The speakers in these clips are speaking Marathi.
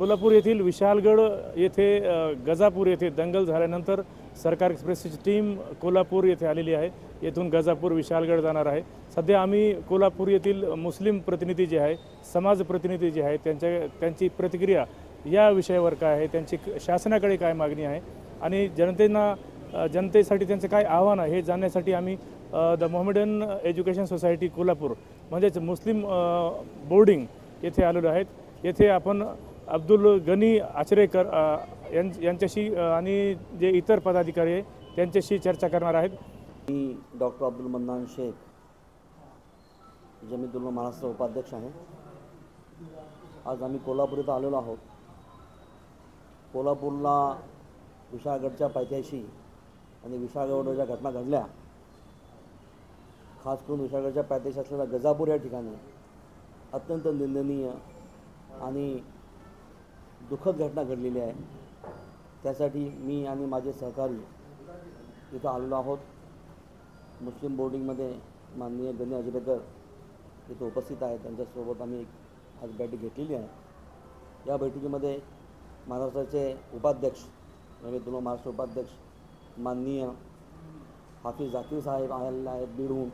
कोल्हापूर येथील विशालगड येथे गजापूर येथे दंगल झाल्यानंतर सरकार एक्सप्रेसची टीम कोल्हापूर येथे आलेली आहे. येथून गजापूर विशालगड जाणार आहे. सध्या आम्ही कोल्हापूर येथील मुस्लिम प्रतिनिधी जे आहे समाज प्रतिनिधी जे आहे त्यांच्या त्यांची प्रतिक्रिया या विषयावर काय आहे त्यांची क- शासनाकडे काय मागणी आहे आणि जनतेना जनतेसाठी त्यांचं काय आव्हान आहे हे जाणण्यासाठी आम्ही the Mohammedan Education Society Kolhapur म्हणजेच मुस्लिम बोर्डिंग येथे आलेलो आहेत. येथे आपण अब्दुल गनी आचरेकर यां- यांच्याशी आणि जे इतर पदाधिकारी आहे त्यांच्याशी चर्चा करणार आहेत. मी डॉक्टर अब्दुल मन्नान शेख जमीतुल्ला महाराष्ट्र उपाध्यक्ष आहे. आज आम्ही कोल्हापूर इथं आलेलो आहोत. कोल्हापूरला विशाळगडच्या पायथ्याशी आणि विशाळगडवर ज्या घटना घडल्या. खास करून विशाळगडच्या पायथ्याशी असलेल्या गजापूर या ठिकाणी अत्यंत निंदनीय आणि दुःखद घटना घडलेली आहे. त्यासाठी मी आणि माझे सहकारी इथं आलेलो आहोत. मुस्लिम बोर्डिंगमध्ये माननीय गणी अजिबेकर इथं उपस्थित आहेत. त्यांच्यासोबत आम्ही एक आज बैठक घेतलेली आहे. या बैठकीमध्ये महाराष्ट्राचे उपाध्यक्ष रवींद्र महाराष्ट्र उपाध्यक्ष माननीय हाफिज झाकीर साहेब आलेले आहेत बीडहून.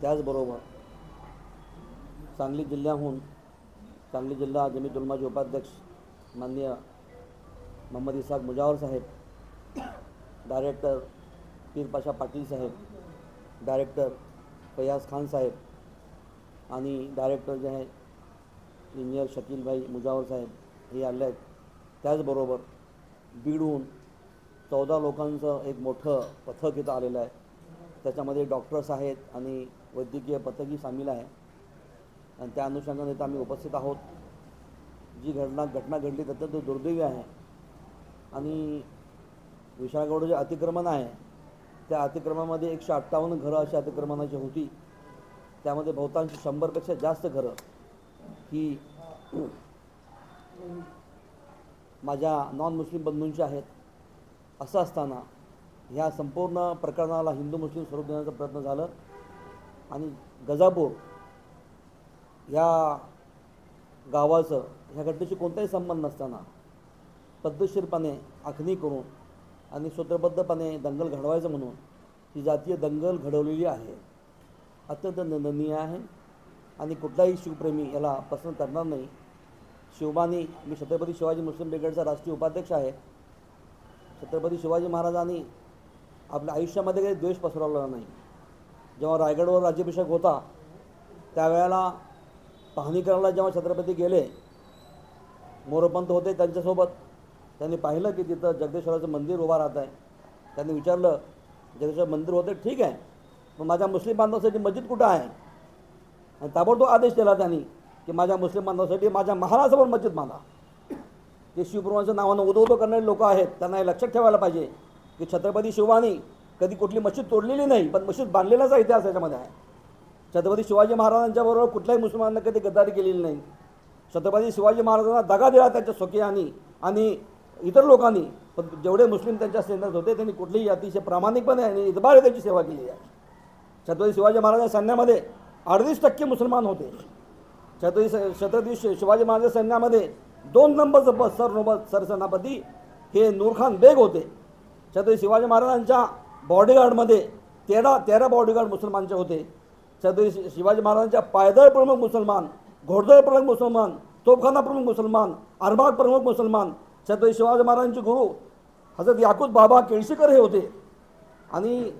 त्याचबरोबर सांगली जिल्ह्याहून सांगली जिल्हा जमीत उलमाचे उपाध्यक्ष माननीय मोहम्मद इसाक मुजावर साहेब डायरेक्टर पीरपाशा पाटील साहेब डायरेक्टर फयाज खान साहेब आणि डायरेक्टर जे आहे इंजिनियर शकीलभाई मुजावर साहेब हे आले आहेत. त्याचबरोबर बीडहून चौदा लोकांचं एक मोठं पथक इथं आलेलं आहे. त्याच्यामध्ये डॉक्टर्स आहेत आणि वैद्यकीय पथकही सामील आहे. आणि त्या अनुषंगाने इथं आम्ही उपस्थित आहोत. जी घटना घटना घडली अत्यंत दुर्दैवी आहे. आणि विशाळगड जे अतिक्रमण आहे त्या अतिक्रमणामध्ये एकशे अठ्ठावन्न घरं अशी अतिक्रमणाची होती. त्यामध्ये बहुतांश शंभरपेक्षा जास्त घरं ही माझ्या नॉन मुस्लिम बंधूंची आहेत. असं असताना ह्या संपूर्ण प्रकरणाला हिंदू मुस्लिम स्वरूप देण्याचा प्रयत्न झालं. आणि गजापूर ह्या गावाचं ह्या घटनेशी कोणताही संबंध नसताना पद्धतशीरपणे आखणी करून आणि सूत्रबद्धपणे दंगल घडवायचं म्हणून ही जातीय दंगल घडवलेली आहे. अत्यंत निंदनीय आहे आणि कुठलाही शिवप्रेमी याला पसंत करणार नाही. शिवबानी मी छत्रपती शिवाजी मुस्लिम ब्रिगेडचा राष्ट्रीय उपाध्यक्ष आहे. छत्रपती शिवाजी महाराजांनी आपल्या आयुष्यामध्ये काही द्वेष पसरवला नाही. जेव्हा रायगडवर राज्याभिषेक होता त्यावेळेला पाहणी करायला जेव्हा छत्रपती गेले मोरपंत होते त्यांच्यासोबत. त्यांनी पाहिलं की तिथं जगदेश्वराचं मंदिर उभा राहत आहे. त्यांनी विचारलं जगदेश्वर मंदिर होते ठीक आहे. मग माझ्या मुस्लिम बांधवासाठी मस्जिद कुठं आहे? आणि ताबडतोब आदेश दिला त्यांनी की माझ्या मुस्लिम बांधवासाठी माझ्या महाराजावर मस्जिद बांधा. ते शिवप्रभूंच्या नावानं उदो करणारे लोक आहेत. त्यांना हे लक्षात ठेवायला पाहिजे की छत्रपती शिवानी कधी कुठली मस्जिद तोडलेली नाही पण मस्जिद बांधलेलाचा इतिहास याच्यामध्ये आहे. छत्रपती शिवाजी महाराजांच्याबरोबर कुठल्याही मुस्लिमांना कधी गद्दारी केलेली नाही. छत्रपती शिवाजी महाराजांना दगा दिला त्यांच्या स्वकीयांनी आणि इतर लोकांनी. पण जेवढे मुस्लिम त्यांच्या सैन्यात होते त्यांनी कुठलीही अतिशय प्रामाणिकपणे आणि इतबारे त्यांची सेवा केली आहे. छत्रपती शिवाजी महाराजांच्या सैन्यामध्ये अडतीस टक्के मुसलमान होते. छत्रपती स- छत्रपती शिवाजी महाराज सैन्यामध्ये दोन नंबरचं पद सरनोबत सरसेनापती हे नूरखान बेग होते. छत्रपती शिवाजी महाराजांच्या बॉडीगार्डमध्ये तेरा तेरा बॉडीगार्ड मुसलमानचे होते. छत्रपती शिवाजी महाराजांच्या पायदळ प्रमुख मुसलमान घोडदळ प्रमुख मुसलमान तोफखाना प्रमुख मुसलमान अरबाग प्रमुख मुसलमान छत्रपती शिवाजी महाराजांचे गुरु हजरत याकूत बाबा केळशीकर हे होते. आणि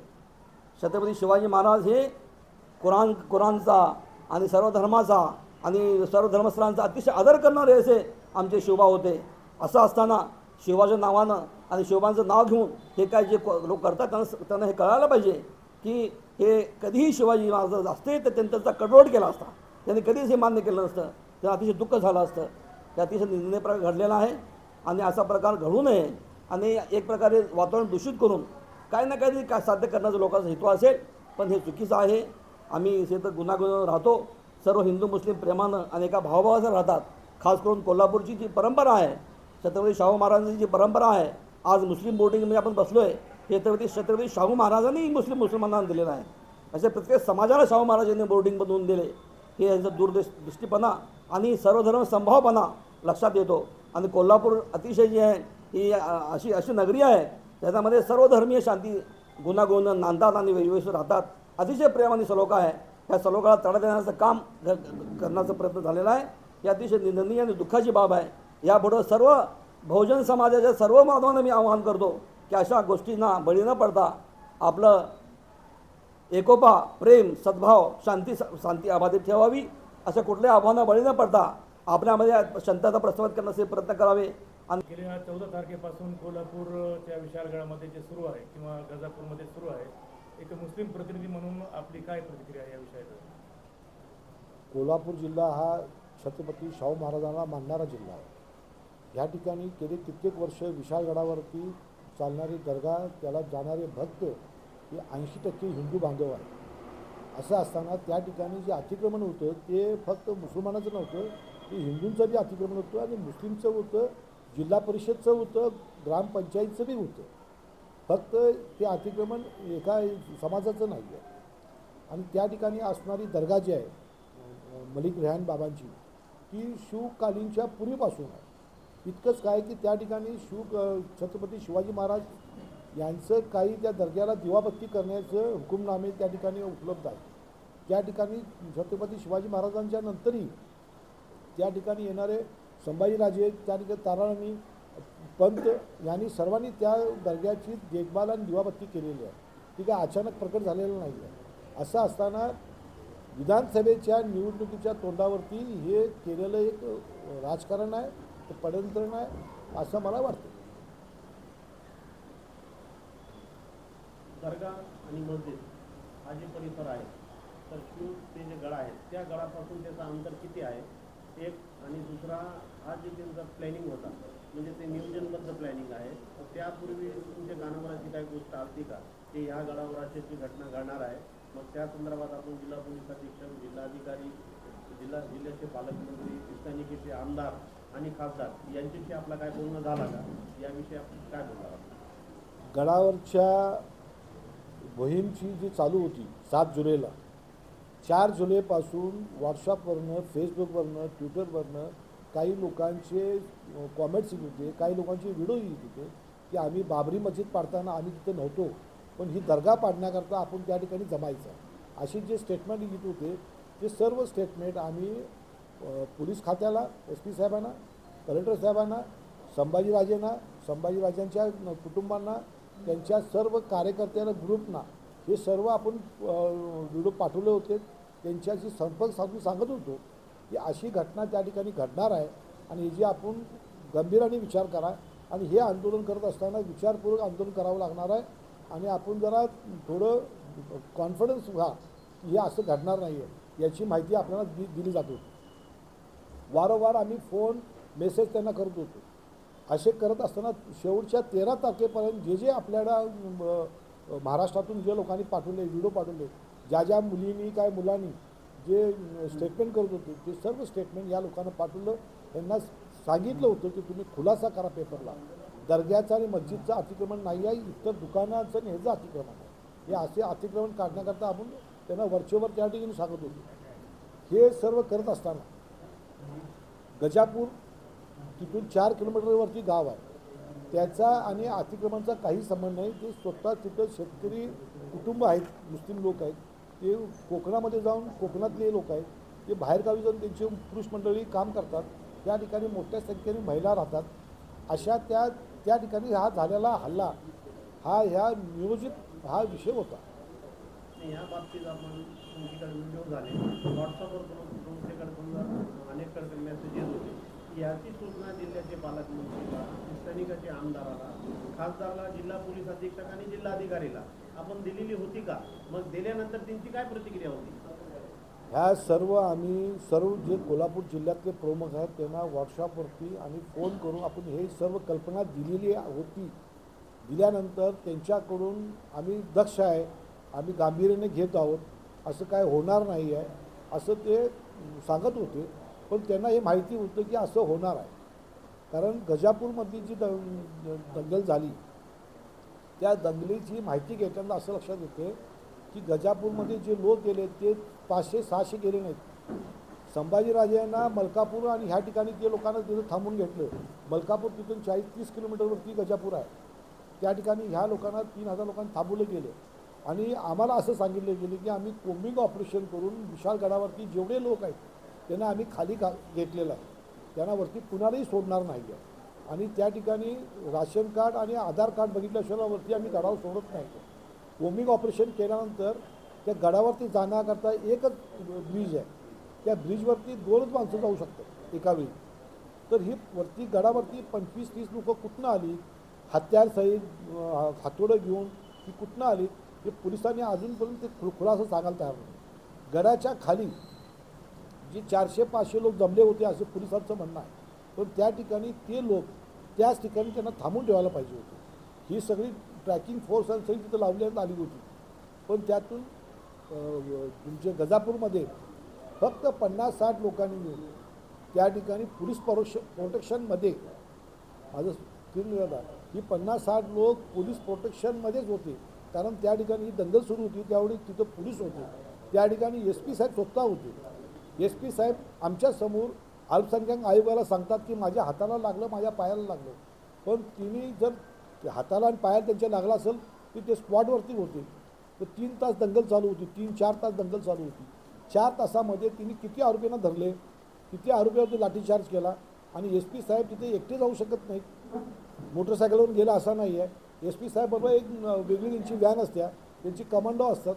छत्रपती शिवाजी महाराज हे कुराण कुराणचा आणि सर्व धर्माचा आणि सर्व धर्मस्थळांचा अतिशय आदर करणारे असे आमचे शिवबा होते. असं असताना शिवाच्या नावानं आणि शिवबांचं नाव घेऊन हे काय जे लोक करतात त्यांना त्यांना हे कळायला पाहिजे की हे कधीही शिवाजी महाराज असते तर त्यांनी त्यांचा कडवट केला असता. त्यांनी कधीच हे मान्य केलं नसतं. ते अतिशय दुःख झालं असतं. ते अतिशय निंदनीय प्रकार घडलेला आहे आणि असा प्रकार घडू नये आणि एक प्रकारे वातावरण दूषित करून काही ना काहीतरी काय साध्य करण्याचा लोकांचा हेतू असेल पण हे चुकीचं आहे. आम्ही इथे तर गुन्हागुन राहतो. सर्व हिंदू मुस्लिम प्रेमानं आणि एका भावभावाचं राहतात. खास करून कोल्हापूरची जी परंपरा आहे छत्रपती शाहू महाराजांची जी परंपरा आहे आज मुस्लिम बोर्डिंगमध्ये आपण बसलो आहे हे छत्रपती छत्रपती शाहू महाराजांनी मुस्लिम मुसलमानांना दिलेलं आहे. असे प्रत्येक समाजाला शाहू महाराजांनी बोर्डिंग बनवून दिले. हे यांचा दूरदृष्ट दृष्टीपणा आणि सर्वधर्म संभावपणा लक्षात येतो. आणि कोल्हापूर अतिशय जी आहे ही अशी अशी नगरी आहे त्याच्यामध्ये सर्वधर्मीय शांती गुणागुण नांदतात आणि वेगवेगळे राहतात. अतिशय प्रेम आणि सलोखा आहे. या सलोखाला तडा देण्याचं काम करण्याचा प्रयत्न झालेला आहे. ही अतिशय निंदनीय आणि दुःखाची बाब आहे. यापुढं सर्व बहुजन समाजाच्या सर्व माधवांना मी आवाहन करतो की अशा गोष्टींना बळी न पडता आपलं एकोपा प्रेम सद्भाव शांती शांती अबाधित ठेवावी अशा कुठल्या आव्हानांना बळी न पडता आपल्यामध्ये शांतता प्रस्थापित करण्याचे प्रयत्न करावे. आणि गेल्या चौदा तारखेपासून कोल्हापूरच्या विशाळगडामध्ये जे सुरू आहे किंवा गजापूरमध्ये सुरू आहे एक मुस्लिम प्रतिनिधी म्हणून आपली काय प्रतिक्रिया आहे या विषयावर कोल्हापूर जिल्हा हा छत्रपती शाहू महाराजांना मानणारा जिल्हा आहे. ह्या ठिकाणी गेली कित्येक वर्ष विशाळगडावरती चालणारी दर्गा त्याला जाणारे भक्त हे ऐंशी टक्के हिंदू बांधव आहे असं असताना त्या ठिकाणी जे अतिक्रमण होतं ते फक्त मुसलमानाचं नव्हतं ते हिंदूंचं बी अतिक्रमण होतं आणि मुस्लिमचं होतं जिल्हा परिषदचं होतं ग्रामपंचायतचं बी होतं. फक्त ते अतिक्रमण एका समाजाचं नाही आहे आणि त्या ठिकाणी असणारी दर्गा जी आहे मलिक रेहान बाबांची ती शिवकालीनच्या पूर्वीपासून आहे. इतकंच काय की त्या ठिकाणी शिव छत्रपती शिवाजी महाराज यांचं काही त्या दर्ग्याला दिवाबत्ती करण्याचं हुकुमनामे त्या ठिकाणी उपलब्ध आहे त्या ठिकाणी छत्रपती शिवाजी महाराजांच्या नंतरही त्या ठिकाणी येणारे संभाजीराजे त्या ठिकाणी ताराणी पंत यांनी सर्वांनी त्या दर्ग्याची देखभाल आणि दिवाबत्ती केलेली आहे. ती काय अचानक प्रकट झालेलं नाही आहे. असं असताना विधानसभेच्या निवडणुकीच्या तोंडावरती हे केलेलं एक राजकारण आहे ते पडंतरण आहे असं मला वाटतं. दर्गा आणि मस्जिद हा जे परिसर आहे तर शिव ते जे गळा आहेत त्या गळापासून त्याचं अंतर किती आहे? एक आणि दुसरा हा जे त्यांचा प्लॅनिंग होता म्हणजे ते नियोजनबद्ध प्लॅनिंग आहे तर त्यापूर्वी तुमच्या कानावराची काही गोष्ट आलती का? ते ह्या गडावर अशी घटना घडणार आहे मग त्या संदर्भात आपण जिल्हा पोलीस अधीक्षक जिल्हाधिकारी जिल्हा जिल्ह्याचे पालकमंत्री स्थानिकेचे आमदार आणि खासदार यांच्याशी आपला काय बोलणं झाला का? याविषयी आपण काय बोलणार गडावरच्या मोहीमची जी चालू होती सात जुलैला चार जुलैपासून व्हॉट्सअपवरनं फेसबुकवरनं ट्विटरवरनं काही लोकांचे कॉमेंट्स येत होते काही लोकांचे व्हिडिओ येत होते की आम्ही बाबरी मस्जिद पाडताना आम्ही तिथे नव्हतो पण ही दर्गा पाडण्याकरता आपण त्या ठिकाणी जमायचं. अशी जे स्टेटमेंट येत होते ते सर्व स्टेटमेंट आम्ही पोलीस खात्याला एस पी साहेबांना कलेक्टर साहेबांना संभाजीराजेंना संभाजीराजांच्या कुटुंबांना त्यांच्या सर्व कार्यकर्त्यांना ग्रुपना हे सर्व आपण व्हिडिओ पाठवले होते. त्यांच्याशी संपर्क साधून सांगत होतो की अशी घटना त्या ठिकाणी घडणार आहे आणि जी आपण गंभीराने विचार करा आणि हे आंदोलन करत असताना विचारपूर्वक आंदोलन करावं लागणार आहे आणि आपण जरा थोडं कॉन्फिडन्स व्हा की हे असं घडणार नाही आहे याची माहिती आपल्याला दि दिली जात होती. वारंवार आम्ही फोन मेसेज त्यांना करत होतो. असे करत असताना शेवटच्या तेरा तारखेपर्यंत जे जे आपल्याला महाराष्ट्रातून जे लोकांनी पाठवले व्हिडिओ पाठवले ज्या ज्या मुलींनी काय मुलांनी जे स्टेटमेंट करत होते ते सर्व स्टेटमेंट या लोकांना पाठवलं. त्यांना सांगितलं होतं की तुम्ही खुलासा करा पेपरला. दर्ग्याचं आणि मस्जिदचं अतिक्रमण नाही आहे इतर दुकानाचं आणि ह्याचं अतिक्रमण आहे. हे असे अतिक्रमण काढण्याकरता आपण त्यांना वरचेवर त्या ठिकाणी सांगत होतो. हे सर्व करत असताना गजापूर तिथून चार किलोमीटरवरती गाव आहे. त्याचा आणि अतिक्रमणचा काही संबंध नाही. ते स्वतः तिथं शेतकरी कुटुंब आहेत मुस्लिम लोक आहेत. ते कोकणामध्ये जाऊन कोकणातले लोक आहेत. ते बाहेरगावी जाऊन त्यांची पुरुष मंडळी काम करतात. त्या ठिकाणी मोठ्या संख्येने महिला राहतात. अशा त्या त्या ठिकाणी हा झालेला हल्ला हा ह्या नियोजित हा विषय होता. या बाबतीत आपण तुमच्याकडे व्हिडिओ झाले. व्हॉट्सअपवर तुमच्याकडे समजा अनेककडे मेसेज येत होते. याची सूचना जिल्ह्याचे पालकमंत्रीला स्थानिकाचे आमदाराला खासदारला जिल्हा पोलीस अधीक्षक आणि जिल्हाधिकारीला. आपण दिलेली होती का? मग दिल्यानंतर त्यांची काय प्रतिक्रिया होती? ह्या सर्व आम्ही सर्व जे कोल्हापूर जिल्ह्यातले प्रमुख आहेत त्यांना व्हॉट्सअपवरती आणि फोन करून आपण हे सर्व कल्पना दिलेली होती. दिल्यानंतर त्यांच्याकडून आम्ही दक्ष आहे आम्ही गांभीर्याने घेत आहोत. असं काय होणार नाही आहे असं ते सांगत होते. पण त्यांना हे माहिती होतं की असं होणार आहे. कारण गजापूरमधली जी दंग दंगल झाली त्या दंगलीची माहिती घेताना असं लक्षात येते की गजापूरमध्ये जे लोक गेले ते पाचशे सहाशे गेले नाहीत. संभाजीराजेंना मलकापूर आणि ह्या ठिकाणी ते लोकांना तिथं थांबून घेतलं. मलकापूर तिथून चाळीस तीस किलोमीटरवरती गजापूर आहे. त्या ठिकाणी ह्या लोकांना तीन हजार लोकांना थांबवलं गेलं. आणि आम्हाला असं सांगितलं गेलं की आम्ही कोम्बिंग ऑपरेशन करून विशाल गडावरती जेवढे लोक आहेत त्यांना आम्ही खाली का घेतलेलं आहे. त्यांना वरती कुणालाही सोडणार नाही आहे आणि त्या ठिकाणी राशन कार्ड आणि आधार कार्ड बघितल्याशिवाय वरती आम्ही गडावर सोडत नाही. वोमिंग ऑपरेशन केल्यानंतर त्या गडावरती जाण्याकरता एकच ब्रिज आहे. त्या ब्रिजवरती दोनच माणसं जाऊ शकतात एका वेळी. तर ही वरती गडावरती पंचवीस तीस लोकं कुठनं आली हत्यारसहित हातोडं घेऊन ती कुठनं आली हे पोलिसांनी अजूनपर्यंत ते खुलासा सांगायला तयार नाही. गडाच्या खाली जे चारशे पाचशे लोक जमले होते असं पोलिसांचं म्हणणं आहे. पण त्या ठिकाणी ते लोक त्याच ठिकाणी त्यांना थांबून ठेवायला पाहिजे होते. ही सगळी ट्रॅकिंग फोर्स आणि सगळी तिथं लावण्यात आली होती. पण त्यातून तुमचे तुमच्या गजापूरमध्ये फक्त पन्नास साठ लोकांनी मिळून त्या ठिकाणी पोलीस प्रोटेक्शन प्रोटेक्शनमध्ये माझं स्क्रीन मिळाला ही पन्नास साठ लोक पोलीस प्रोटेक्शनमध्येच होते. कारण त्या ठिकाणी ही दंगल सुरू होती त्यावेळी तिथं पोलीस होते. त्या ठिकाणी एस पी साहेब स्वतः होते. एस पी साहेब आमच्यासमोर अल्पसंख्याक आयोगाला सांगतात की माझ्या हाताला लागलं माझ्या पायाला लागलं. पण तिने जर हाताला आणि पायाला त्यांच्या लागला असेल तर ते स्पॉटवरती होते. तर तीन तास दंगल चालू होती तीन चार तास दंगल चालू होती. चार तासामध्ये तिने किती आरोपींना धरले किती आरोपीवरती लाठीचार्ज केला आणि एस पी साहेब तिथे एकटे जाऊ शकत नाहीत. मोटरसायकलवरून गेला असा नाही आहे एस पी साहेबबरोबर एक वेगळी त्यांची व्हॅन असत्या त्यांची कमांडो असतात.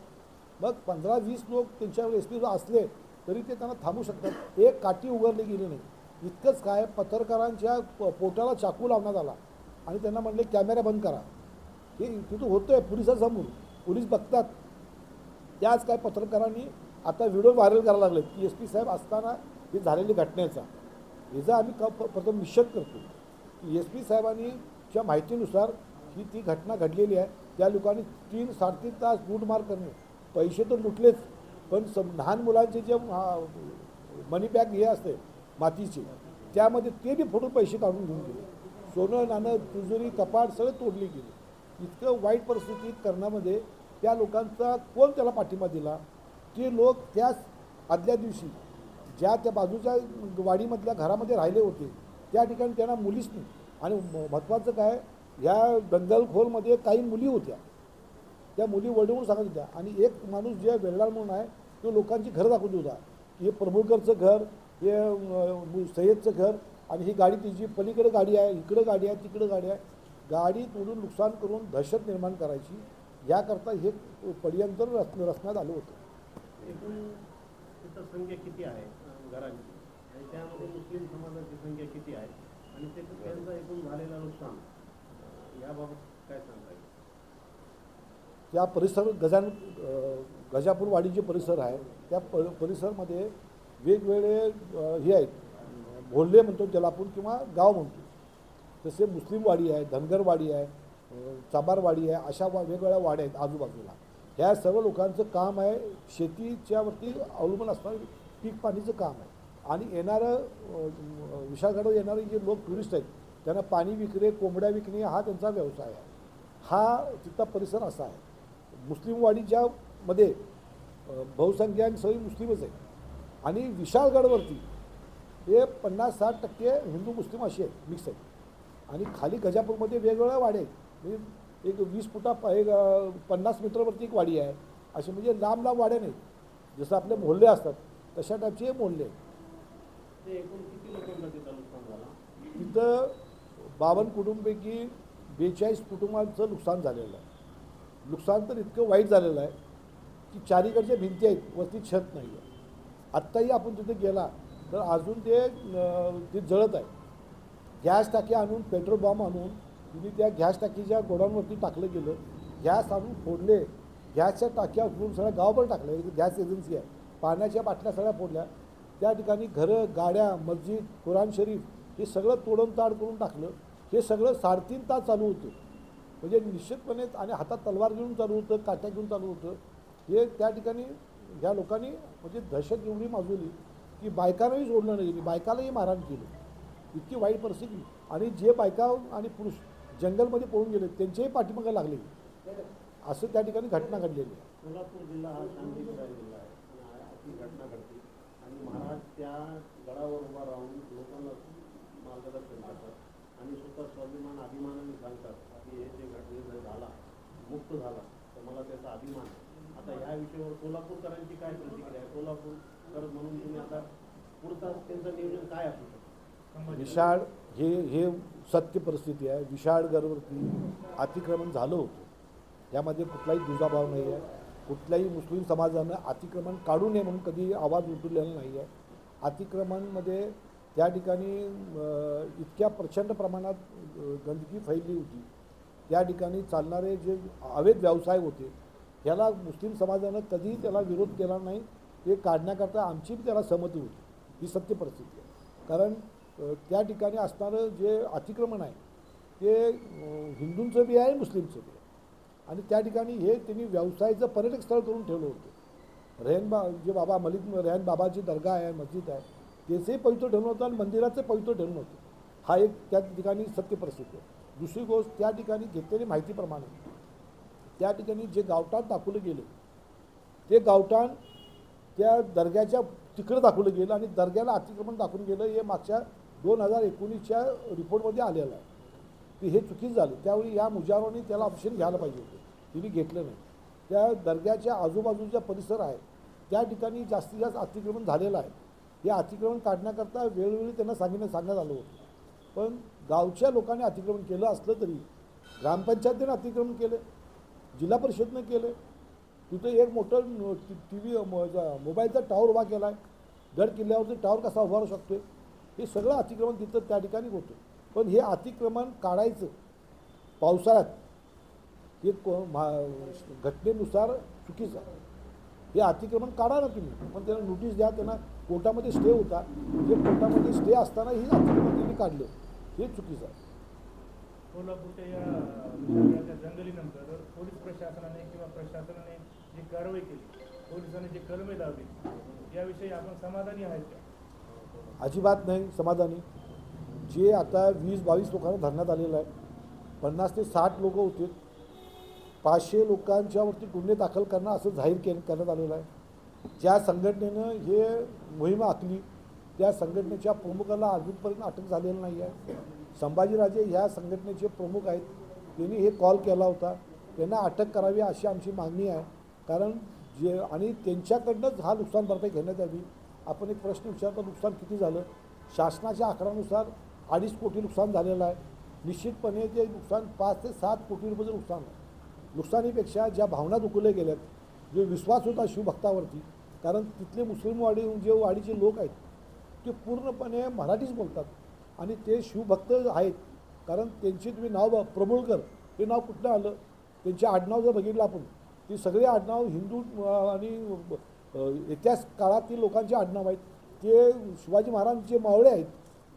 मग पंधरा वीस लोक त्यांच्यावर एस पी असले तरी ते त्यांना थांबू शकतात. एक काठी उघडली गेली नाही. इतकंच काय पत्रकारांच्या प- पोटाला चाकू लावण्यात आला. आणि त्यांना म्हणले कॅमेरा बंद करा. हे तिथं होतं आहे पोलिसांसमोर. पोलीस बघतात. त्याच काय पत्रकारांनी आता व्हिडिओ व्हायरल करायला लागले की एस पी साहेब असताना हे झालेली घटनेचा. याचा आम्ही क प्रथम निषेध करतो की एस पी साहेबांनीच्या माहितीनुसार ही ती घटना घडलेली आहे. त्या लोकांनी तीन साडेतीन तास लूटमार करणे. पैसे तर लुटलेच. पण सम लहान मुलांचे जे मनी बॅग हे असते मातीचे त्यामध्ये ते बी फोडून पैसे काढून घेऊन गेले. सोनं नाणं तिजोरी कपाट सगळं तोडली गेली. इतकं वाईट परिस्थितीत करण्यामध्ये त्या लोकांचा कोण त्याला पाठिंबा दिला? ते लोक त्याच आदल्या दिवशी ज्या त्या बाजूच्या वाडीमधल्या घरामध्ये राहिले होते त्या ठिकाणी त्यांना मुलीच नाही. आणि म- महत्त्वाचं काय? ह्या दंगलखोरमध्ये काही मुली होत्या. त्या मुली वडवून सांगत होत्या. आणि एक माणूस जे वेल्लाळ म्हणून आहे तो लोकांची घरं दाखवून होता हे प्रभुकरचं घर हे सय्यदचं घर आणि ही गाडी तिची पलीकडे गाडी आहे इकडं गाडी आहे तिकडं गाडी आहे. गाडी तोडून नुकसान करून दहशत निर्माण करायची याकरता हे पर्यंत रच रचण्यात आलं होतं. एकूण संख्या किती आहे घरांची? आणि त्यामध्ये मुस्लिम समाजाची संख्या किती आहे? आणि ते त्यांचं एकूण झालेलं नुकसान याबाबत काय सांगायचं? या त्या परिसर गजान गजापूरवाडीचे जे परिसर आहे. त्या प परिसरमध्ये वेगवेगळे हे आहेत. भोल्ले म्हणतो त्याला आपण किंवा गाव म्हणतो. तसे मुस्लिमवाडी आहे धनगरवाडी आहे चाबारवाडी आहे अशा वा वेगवेगळ्या वाड्या आहेत आजूबाजूला. ह्या सर्व लोकांचं काम आहे. शेतीच्यावरती अवलंबून असणारं पीक पाणीचं काम आहे. आणि येणारं विशाळगडावर येणारे जे लोक टुरिस्ट आहेत त्यांना पाणी विकणे कोंबड्या विकणे हा त्यांचा व्यवसाय आहे. हा तिथला परिसर असा आहे. मुस्लिम वाडीच्या मध्ये बहुसंख्याक सगळी मुस्लिमच आहे. आणि विशाळगडवरती हे पन्नास साठ टक्के हिंदू मुस्लिम असे आहेत मिक्स आहेत. आणि खाली गजापूरमध्ये वेगवेगळ्या वाड्या आहेत. म्हणजे एक वीस फुटा एक पन्नास मीटरवरती एक वाडी आहे. असे म्हणजे लांब लांब वाड्या नाहीत. जसं आपले मोहल्ले असतात तशा टाईपचे हे मोहल्ले तिथं बावन्न कुटुंबपैकी बेचाळीस कुटुंबांचं नुकसान झालेलं आहे. नुकसान तर इतकं वाईट झालेलं आहे की चारीकडच्या भिंती आहेत वरती छत नाही आहे आत्ताही आपण तिथे गेला तर अजून ते ते जळत आहे. गॅस टाकी आणून पेट्रोल बॉम्ब आणून तिने त्या गॅस टाकीच्या गोडाऊनवरती टाकलं गेलं. गॅस आणून फोडले. गॅसच्या टाक्या उचलून सगळ्या गावभर टाकलं. गॅस एजन्सी आहे. पाण्याच्या बाटल्या सगळ्या फोडल्या. त्या ठिकाणी घरं गाड्या मस्जिद कुराण शरीफ हे सगळं तोडून ताड करून टाकलं. हे सगळं साडेतीन तास चालू होतं. म्हणजे निश्चितपणे आणि हातात तलवार घेऊन चालू होतं काट्या घेऊन चालू होतं. हे त्या ठिकाणी ह्या लोकांनी म्हणजे दहशत एवढी माजवली की बायकांनाही सोडलं नाही गेली बायकालाही मारहाण केली. इतकी वाईट परिस्थिती. आणि जे बायका आणि पुरुष जंगलमध्ये पळून गेले त्यांच्याही पाठीमागं लागले. असं त्या ठिकाणी घटना घडलेली आहे. कोल्हापूर जिल्हा हा शांतीप्रिय जिल्हा आहे. आणि घटना घडते. आणि महाराज त्या गडावर उभा राहून लोकांना मार्गदर्शन करतात. आणि स्वतः स्वाभिमान अभिमानाने सांगतात. की हे जे झाला मुक्त झाला तर मला त्याचा अभिमान आहे. आता ह्या विषयावर कोल्हापूरकरांची काय प्रतिक्रिया आहे? कोल्हापूरकर म्हणून तुम्ही आता पुढचा त्यांचं नियोजन काय असू शकतं? विशाळ हे हे सत्य परिस्थिती आहे. विशाळगडवरती अतिक्रमण झालं होतं. यामध्ये कुठलाही दुजाभाव नाही आहे. कुठल्याही मुस्लिम समाजानं अतिक्रमण काढू नये म्हणून कधी आवाज उठवलेला नाही आहे. अतिक्रमणमध्ये त्या ठिकाणी इतक्या प्रचंड प्रमाणात गंदगी फैलली होती. त्या ठिकाणी चालणारे जे अवैध व्यवसाय होते ह्याला मुस्लिम समाजानं कधीही त्याला विरोध केला नाही. ते काढण्याकरता आमची त्याला सहमती होती. ही सत्य परिस्थिती आहे. कारण त्या ठिकाणी असणारं जे अतिक्रमण आहे ते हिंदूंचं बी आहे मुस्लिमचं बी आहे. आणि त्या ठिकाणी हे त्यांनी व्यवसायाचं पर्यटक स्थळ करून ठेवलं होतं. रेहन बा जे बाबा मलिक रेहन बाबाची दर्गा आहे मस्जिद आहे त्याचंही पवित्र ठेवलं होतं आणि मंदिराचं पवित्र ठेवलं होतं. हा एक त्या ठिकाणी सत्य परिस्थिती आहे. दुसरी गोष्ट त्या ठिकाणी घेतलेली माहितीप्रमाणे त्या ठिकाणी जे गावठाण दाखवलं गेलं ते गावठाण त्या दर्ग्याच्या तिकडं दाखवलं गेलं आणि दर्ग्याला अतिक्रमण दाखवून गेलं हे मागच्या दोन हजार एकोणीसच्या रिपोर्टमध्ये आलेलं आहे. की हे चुकीचं झालं. त्यावेळी या मुजावरांनी त्याला ऑप्शन घ्यायला पाहिजे होतं. तिने घेतलं नाही. त्या दर्ग्याच्या आजूबाजूचा परिसर आहे त्या ठिकाणी जास्तीत जास्त अतिक्रमण झालेलं आहे. हे अतिक्रमण काढण्याकरता वेळोवेळी त्यांना सांगण्यात सांगण्यात आलं होतं. पण गावच्या लोकांनी अतिक्रमण केलं असलं तरी ग्रामपंचायतीनं अतिक्रमण केलं जिल्हा परिषदनं केलं. तिथं एक मोठं टी व्ही मोबाईलचा टावर उभा केला आहे गड किल्ल्यावरती टावर कसा उभारू शकतो हे सगळं अतिक्रमण तिथं त्या ठिकाणी होतं. पण हे अतिक्रमण काढायचं पावसाळ्यात हे को मा घटनेनुसार चुकीचं आहे. हे अतिक्रमण काढा ना तुम्ही. पण त्यांना नोटीस द्या त्यांना कोर्टामध्ये स्टे होता. जे कोर्टामध्ये स्टे असताना ही अतिक्रमण त्यांनी काढलं. हे चुकीचं आहे. कोल्हापूरच्या या पोलीस प्रशासनाने किंवा प्रशासनाने जी कारवाई केली पोलिसांनी जी कलमे लावली याविषयी आपण समाधानी आहेत का? अजिबात नाही समाधानी. जे आता वीस बावीस लोकांना धरण्यात आलेलं आहे पन्नास ते साठ लोक होते पाचशे लोकांच्यावरती गुन्हे दाखल करणं असं जाहीर के करण्यात आलेलं आहे. ज्या संघटनेनं हे मोहीम आखली त्या संघटनेच्या प्रमुखाला अजूनपर्यंत अटक झालेली नाही आहे. संभाजीराजे ह्या संघटनेचे प्रमुख आहेत. त्यांनी हे कॉल केला होता. त्यांना अटक करावी अशी आमची मागणी आहे. कारण जे आणि त्यांच्याकडनंच हा नुकसान भरपाई घेण्यात यावी. आपण एक प्रश्न विचारतो नुकसान किती झालं? शासनाच्या आकड्यानुसार अडीच कोटी नुकसान झालेलं आहे. निश्चितपणे ते नुकसान पाच ते सात कोटी रुपयाचं नुकसान आहे. नुकसानीपेक्षा ज्या भावना दुखवल्या गेल्यात जो विश्वास होता शिवभक्तावरती कारण तिथले मुस्लिम वाडी जे वाडीचे लोक आहेत ते पूर्णपणे मराठीच बोलतात. आणि ते शिवभक्त आहेत. कारण त्यांचे तुम्ही नाव ब- हे नाव कुठलं आलं? त्यांचे आडनाव जर बघितलं आपण ती सगळे आडनाव हिंदू आणि इतिहास काळातील लोकांचे आडनाव आहेत. ते शिवाजी महाराजांचे मावळे आहेत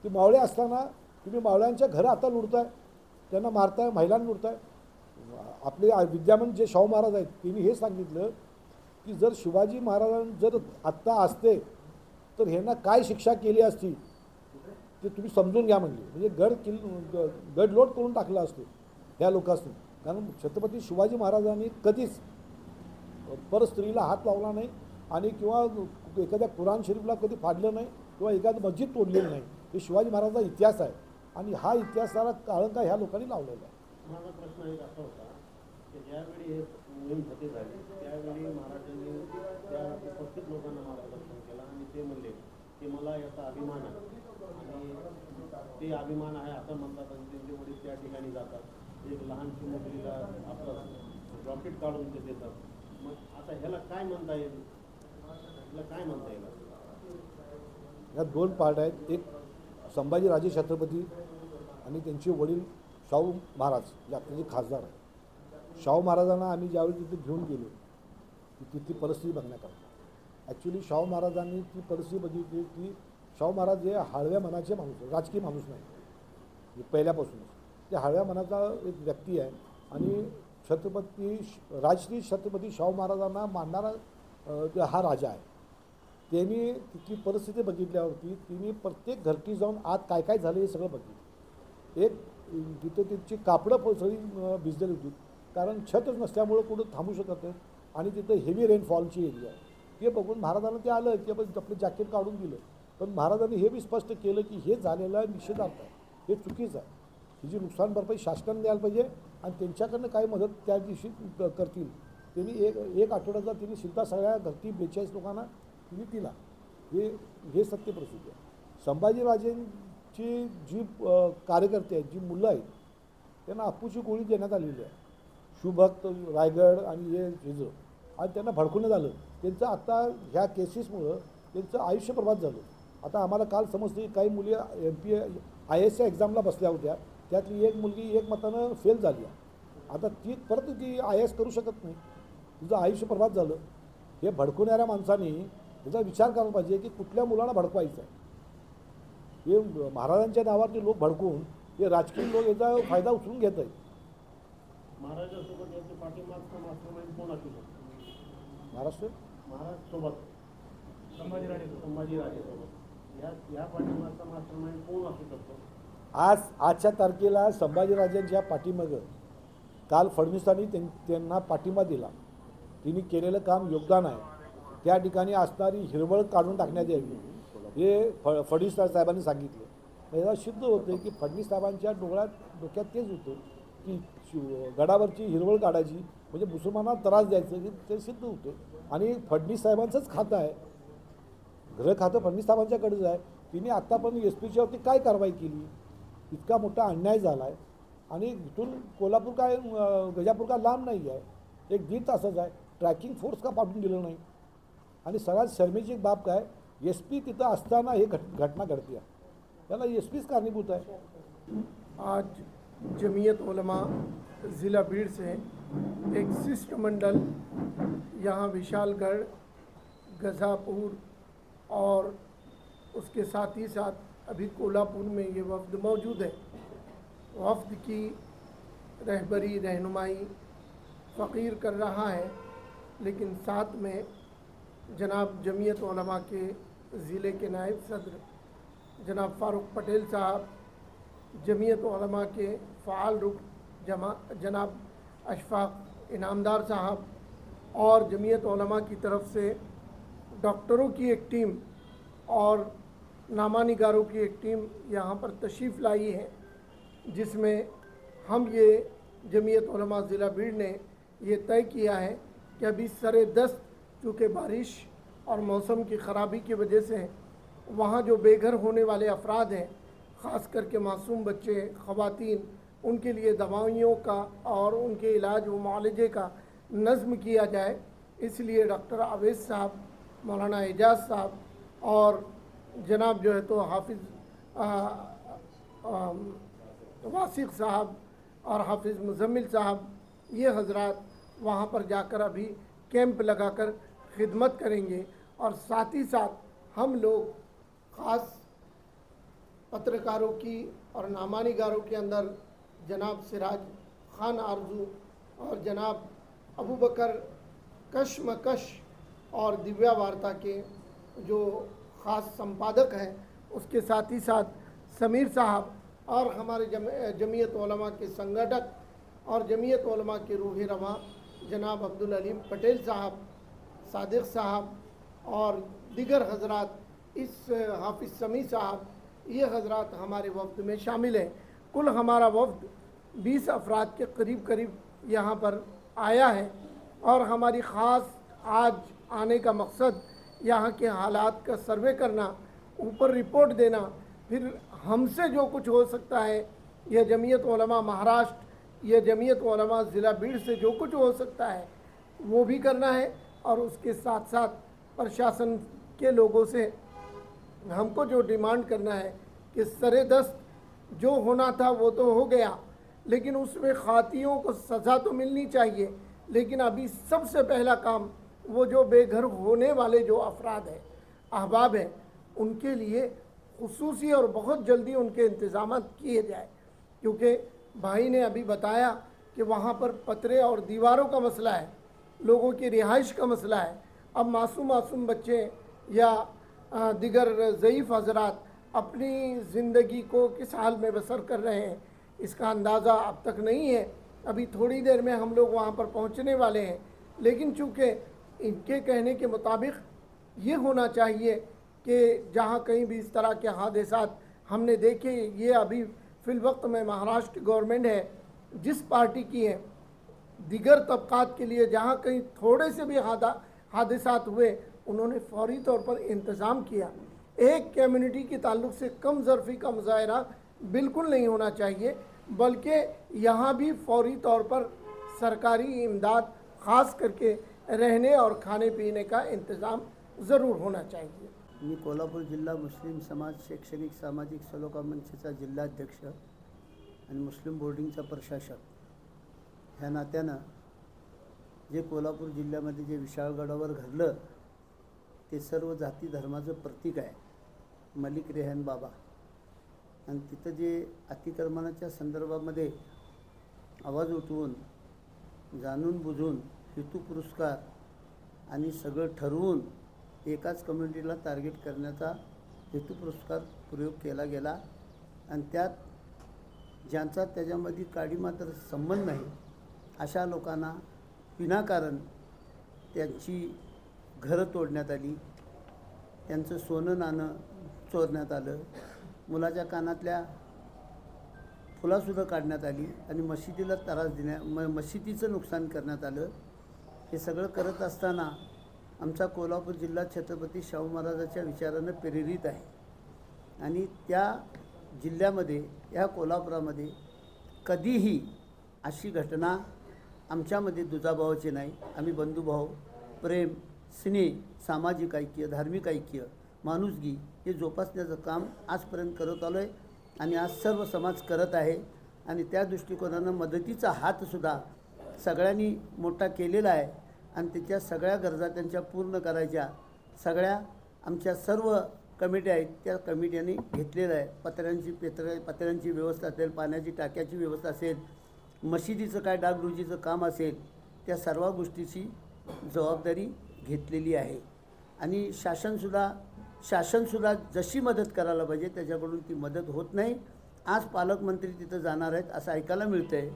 ते मावळे असताना तुम्ही मावळ्यांच्या घरं आता लुटताय. त्यांना मारताय महिलांना लुटताय. आपले विद्यामान विद्यमान जे शाहू महाराज आहेत त्यांनी हे सांगितलं की जर शिवाजी महाराजां जर आत्ता असते तर ह्यांना काय शिक्षा केली असती ते तुम्ही समजून घ्या म्हणजे म्हणजे गड किल ग- गडलोट करून टाकला असतो ह्या लोकांनी कारण छत्रपती शिवाजी महाराजांनी कधीच परस्त्रीला हात लावला नाही आणि किंवा एखाद्या कुराण शरीफला कधी फाडलं नाही किंवा एखादं मस्जिद तोडलेलं नाही. हे शिवाजी महाराजांचा इतिहास आहे. आणि हा इतिहासाला काळंका ह्या लोकांनी लावलेला आहे. माझा प्रश्न एक असा होता की ज्यावेळी हे मोहीम फते झाली त्यावेळी महाराजांनी त्या उपस्थित लोकांना मार्गदर्शन ते म्हणले की मला याचा अभिमान आहे. आणि ते अभिमान आहे असं म्हणतात आणि त्यांचे वडील त्या ठिकाणी जातात. एक लहानशी मुलीला आपलं रॉकेट काढून ते देतात. मग आता ह्याला काय म्हणता येईल? ह्याला काय म्हणता येईल? ह्या दोन पार्ट आहेत. एक संभाजीराजे छत्रपती आणि त्यांचे वडील शाहू महाराज जे आपल्याचे खासदार आहेत. शाहू महाराजांना आम्ही ज्यावेळी तिथे घेऊन गेलो तिथली परिस्थिती बघण्याकरता. ॲक्च्युली शाहू महाराजांनी ती परिस्थिती बघितली की शाहू महाराज हे हळव्या मनाचे माणूस राजकीय माणूस नाही. म्हणजे पहिल्यापासूनच. ते हळव्या मनाचा एक व्यक्ती आहे आणि छत्रपती श- राजश्री छत्रपती शाहू महाराजांना मानणारा हा राजा आहे. त्यांनी तिथली परिस्थिती बघितल्यावरती तिने प्रत्येक घरटी जाऊन आत काय काय झालं हे सगळं बघितलं. एक तिथं तिथची कापडं प- सगळी भिजलेली होती. कारण छतच नसल्यामुळं कुठं थांबू शकत नाही. आणि तिथं हेवी रेनफॉलची एरिया आहे. ते बघून महाराजांना ते आलं की आपण आपलं जॅकेट काढून दिलं. पण महाराजांनी हे बी स्पष्ट केलं की हे झालेलं निषेधार्थ आहे. हे चुकीचं आहे. हिची नुकसान भरपाई शासनाने द्यायला पाहिजे आणि त्यांच्याकडनं काय मदत त्या दिवशी क- करतील. त्यांनी एक एक आठवड्याचा त्यांनी सुद्धा सगळ्या घरती बेचाळीस लोकांना तिने दिला. हे हे सत्य प्रसिद्ध आहे. संभाजीराजेंची जी कार्यकर्ते आहेत जी मुलं आहेत त्यांना अप्पूची गोळी देण्यात आलेली आहे. शुभक्त रायगड आणि हे हिजं आणि त्यांना भडकवण्यात आलं. त्यांचं आता ह्या केसेसमुळं त्यांचं आयुष्य बर्बाद झालं. आता आम्हाला काल समजतं काही मुली एम पी आय एसच्या एक्झामला बसल्या होत्या. त्यातली एक मुलगी एक मतानं फेल झाली. आता ती परत ती आय एस करू शकत नाही. तिचं आयुष्य बर्बाद झालं. हे भडकवणाऱ्या माणसाने याचा विचार करायला पाहिजे की कुठल्या मुलांना भडकवायचं आहे हे महाराजांच्या नावावरती लोक भडकवून हे राजकीय लोक याचा फायदा उचलून घेत आहेत. महाराष्ट्र? महाराज सोबत. संभाजीराजे संभाजीराजेसोबत. या या पाठिंबाचा मास्टरमाइंड कोण असू शकतो? आज आजच्या तारखेला संभाजीराजांच्या पाठीमागं काल फडणवीसांनी त्यां- त्यांना पाठिंबा दिला. तिने केलेलं काम योगदान आहे. त्या ठिकाणी असणारी हिरवळ काढून टाकण्यात यावी. हे फ फडणवीस साहेबांनी सांगितलं. याला सिद्ध होतं की फडणवीस साहेबांच्या डोळ्यात डोक्यात तेच होतं की गडावरची हिरवळ काढायची म्हणजे मुसलमानांना त्रास द्यायचं हे ते सिद्ध होतं. आणि फडणवीस साहेबांचंच खातं आहे. गृह खातं फडणवीस साहेबांच्याकडेच आहे. तिने आत्तापर्यंत एस पीच्यावरती काय कारवाई केली? इतका मोठा अन्याय झाला आहे आणि इथून कोल्हापूर काय गजापूर काय लांब नाही आहे. एक दीड तासच आहे. ट्रॅकिंग फोर्स का पाठवून दिलं नाही? आणि सगळ्यात शर्मेची एक बाब काय? एस पी तिथं असताना हे घट घटना घडते आहे त्याला एस पीच कारणीभूत आहे. आज जमीयत उलमा ज़िला भीड़ से एक शिष्टमंडल यहाँ विशालगढ़ गज़ापुर और उसके साथ ही साथ अभी कोल्हापुर में ये वफ्द मौजूद है वफ्द की रहबरी रहनुमाई फ़कीर कर रहा है लेकिन साथ में जनाब जमीयत उलमा के ज़िले के नायब सदर जनाब फ़ारूक पटेल साहब जमीयत उलमा के फ़ाल रुख जमा जनाब अशफाक इनामदार साहब और जमीयत उलमा की तरफ से डॉक्टरों की एक टीम और नामा निगारों की एक टीम यहाँ पर तशरीफ़ लाई है जिसमें हम ये जमीयत उलमा ज़िला भीड़ ने ये तय किया है कि अभी सर दस्त चूँकि बारिश और मौसम की ख़राबी की वजह से वहाँ जो बेघर होने वाले अफराद हैं ख़ास करके मासूम बच्चे ख़वातीन उनके लिए दवाइयों का और उनके इलाज व मुआलजे का नज़म किया जाए इसलिए डॉक्टर आवेद साहब मौलाना एजाज साहब और जनाब जो है तो हाफिज़ वासिक साहब और हाफिज़ मुजम्मिल साहब ये हजरात वहाँ पर जाकर अभी कैंप लगाकर खिदमत करेंगे और साथ ही साथ हम लोग ख़ास पत्रकारों की और नामानिगारों के अंदर जनाब सिराज खान आरजू और जनाब अबू बकर कशमकश और दिव्या वार्ता के जो ख़ास संपादक हैं उसके साथ ही साथ समीर साहब और हमारे जम जमीयत उलमा के संगठक और जमीयत उलमा के रूह रवा जनाब अब्दुल अलीम पटेल साहब सादिक साहब और दिगर हजरात इस हाफिज़ समी साहब ये हजरात हमारे वफ्द में शामिल हैं कुल हमारा वफ्द 20 अफराद के करीब करीब यहाँ पर आया है और हमारी ख़ास आज आने का मकसद यहाँ के हालात का सर्वे करना ऊपर रिपोर्ट देना फिर हमसे जो कुछ हो सकता है यह जमीयत उलमा महाराष्ट्र यह जमीयत उलमा ज़िला भीड़ से जो कुछ हो सकता है वो भी करना है और उसके साथ साथ प्रशासन के लोगों से हमको जो डिमांड करना है कि सरे दस्त जो होना था वो तो हो गया लेकिन उसमें खातियों को सज़ा तो मिलनी चाहिए लेकिन अभी सबसे पहला काम वो जो बेघर होने वाले जो अफराद हैं अहबाब हैं उनके लिए खसूसी और बहुत जल्दी उनके इंतज़ाम किए जाए क्योंकि भाई ने अभी बताया कि वहाँ पर पतरे और दीवारों का मसला है लोगों की रिहाइश का मसला है अब मासूम मासूम बच्चे या अ, दिगर ज़यीफ़ हजरात अपनी ज़िंदगी को किस हाल में बसर कर रहे हैं इसका अंदाज़ा अब तक नहीं है अभी थोड़ी देर में हम लोग वहाँ पर पहुँचने वाले हैं लेकिन चूँकि इनके कहने के मुताबिक ये होना चाहिए कि जहाँ कहीं भी इस तरह के हादसा हमने देखे ये अभी फिल वक्त में महाराष्ट्र गवर्नमेंट है जिस पार्टी की है दिगर तबकात के लिए जहाँ कहीं थोड़े से भी हादा हादसात हुए उन्होंने फौरी तौर पर इंतज़ाम किया एक कम्युनिटी के ताल्लुक से कम ज़रफ़ी का मुजाहरा बिल्कुल नहीं होना चाहिए बल्कि यहाँ भी फौरी तौर पर सरकारी इमदाद ख़ास करके रहने और खाने पीने का इंतज़ाम ज़रूर होना चाहिए। मी कोल्हापूर जिल्हा मुस्लिम समाज शैक्षणिक सामाजिक सलोका मंचचा जिल्हाध्यक्ष आणि मुस्लिम बोर्डिंगचा प्रशासक. ह्या नात्यानं जे कोल्हापूर जिल्ह्यामध्ये जे विशाळगडावर घडलं ते सर्व जाती धर्माचं प्रतीक आहे. मलिक रेहन बाबा. आणि तिथं जे अतिक्रमणाच्या संदर्भामध्ये आवाज उठवून जाणून बुजून हेतू पुरस्कार आणि सगळं ठरवून एकाच कम्युनिटीला टार्गेट करण्याचा हेतू पुरस्कार प्रयोग केला गेला. आणि त्यात ज्यांचा त्याच्यामध्ये काडी मात्र संबंध नाही अशा लोकांना विनाकारण त्यांची घरं तोडण्यात आली. त्यांचं सोनं नाणं चोरण्यात आलं. मुलाच्या कानातल्या फुलासुद्धा काढण्यात आली आणि मशिदीला त्रास देण्या म मशिदीचं नुकसान करण्यात आलं. हे सगळं करत असताना आमचा कोल्हापूर जिल्हा छत्रपती शाहू महाराजाच्या विचारानं प्रेरित आहे. आणि त्या जिल्ह्यामध्ये या कोल्हापुरामध्ये कधीही अशी घटना आमच्यामध्ये दुजाभावाची नाही. आम्ही बंधुभाव प्रेम स्नेह सामाजिक ऐक्य धार्मिक ऐक्य माणुसगी हे जोपासण्याचं काम आजपर्यंत करत आलो आहे आणि आज सर्व समाज करत आहे. आणि त्या दृष्टिकोनानं मदतीचा हातसुद्धा सगळ्यांनी मोठा केलेला आहे. आणि त्याच्या सगळ्या गरजा त्यांच्या पूर्ण करायच्या. सगळ्या आमच्या सर्व कमिट्या आहेत त्या कमिट्यांनी घेतलेलं आहे पत्र्यांची पेत्र पत्र्यांची व्यवस्था असेल पाण्याची टाक्याची व्यवस्था असेल मशिदीचं काय डागडुजीचं काम असेल त्या सर्व गोष्टीची जबाबदारी घेतलेली आहे. आणि शासनसुद्धा शासनसुद्धा जशी मदत करायला पाहिजे त्याच्याकडून ती मदत होत नाही. आज पालकमंत्री तिथं जाणार आहेत असं ऐकायला मिळतं आहे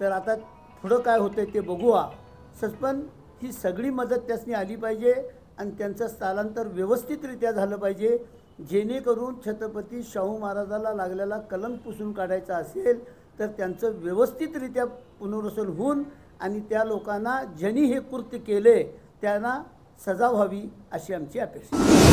तर आता पुढं काय होतं आहे ते बघूया. सचपण ही सगळी मदत त्यासनी आली पाहिजे आणि त्यांचं स्थलांतर व्यवस्थितरित्या झालं पाहिजे. जेणेकरून छत्रपती शाहू महाराजाला लागलेला कलंक पुसून काढायचा असेल तर त्यांचं व्यवस्थितरित्या पुनर्वसन होऊन आणि त्या लोकांना ज्यांनी हे कृत्य केले त्यांना सजा व्हावी अशी आमची अपेक्षा आहे.